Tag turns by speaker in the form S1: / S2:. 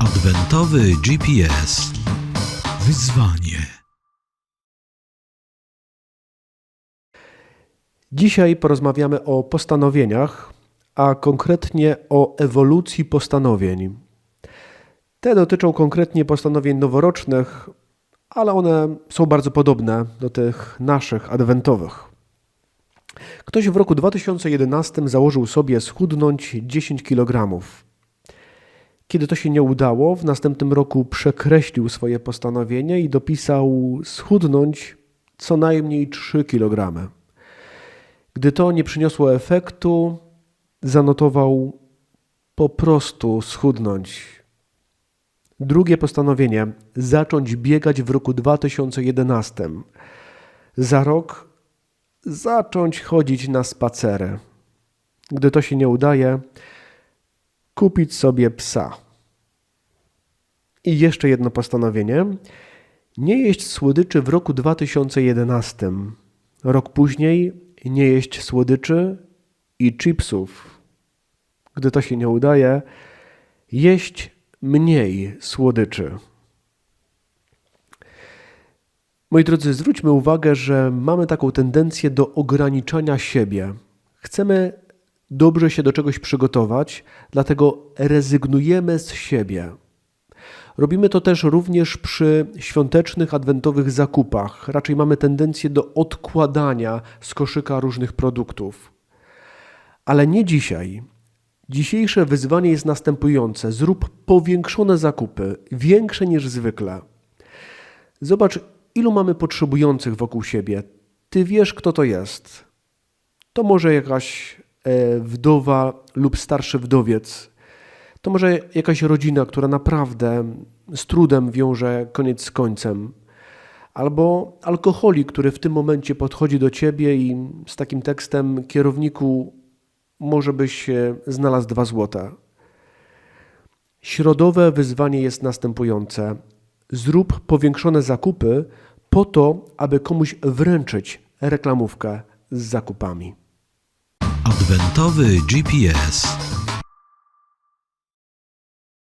S1: Adwentowy GPS. Wyzwanie.
S2: Dzisiaj porozmawiamy o postanowieniach, a konkretnie o ewolucji postanowień. Te dotyczą konkretnie postanowień noworocznych, ale one są bardzo podobne do tych naszych adwentowych. Ktoś w roku 2011 założył sobie schudnąć 10 kg. Kiedy to się nie udało, w następnym roku przekreślił swoje postanowienie i dopisał schudnąć co najmniej 3 kg. Gdy to nie przyniosło efektu, zanotował po prostu schudnąć. Drugie postanowienie zacząć biegać w roku 2011. Za rok zacząć chodzić na spacery. Gdy to się nie udaje, kupić sobie psa. I jeszcze jedno postanowienie: nie jeść słodyczy w roku 2011. Rok później nie jeść słodyczy i chipsów. Gdy to się nie udaje, jeść mniej słodyczy. Moi drodzy, zwróćmy uwagę, że mamy taką tendencję do ograniczania siebie. Chcemy dobrze się do czegoś przygotować, dlatego rezygnujemy z siebie. Robimy to też również przy świątecznych, adwentowych zakupach. Raczej mamy tendencję do odkładania z koszyka różnych produktów. Ale nie dzisiaj. Dzisiejsze wyzwanie jest następujące: zrób powiększone zakupy, większe niż zwykle. Zobacz, ilu mamy potrzebujących wokół siebie. Ty wiesz, kto to jest. To może jakaś wdowa lub starszy wdowiec. To może jakaś rodzina, która naprawdę z trudem wiąże koniec z końcem. Albo alkoholik, który w tym momencie podchodzi do ciebie i z takim tekstem kierowniku może byś e, znalazł dwa złota. Środowe wyzwanie jest następujące. Zrób powiększone zakupy po to, aby komuś wręczyć reklamówkę z zakupami.
S1: Adwentowy GPS.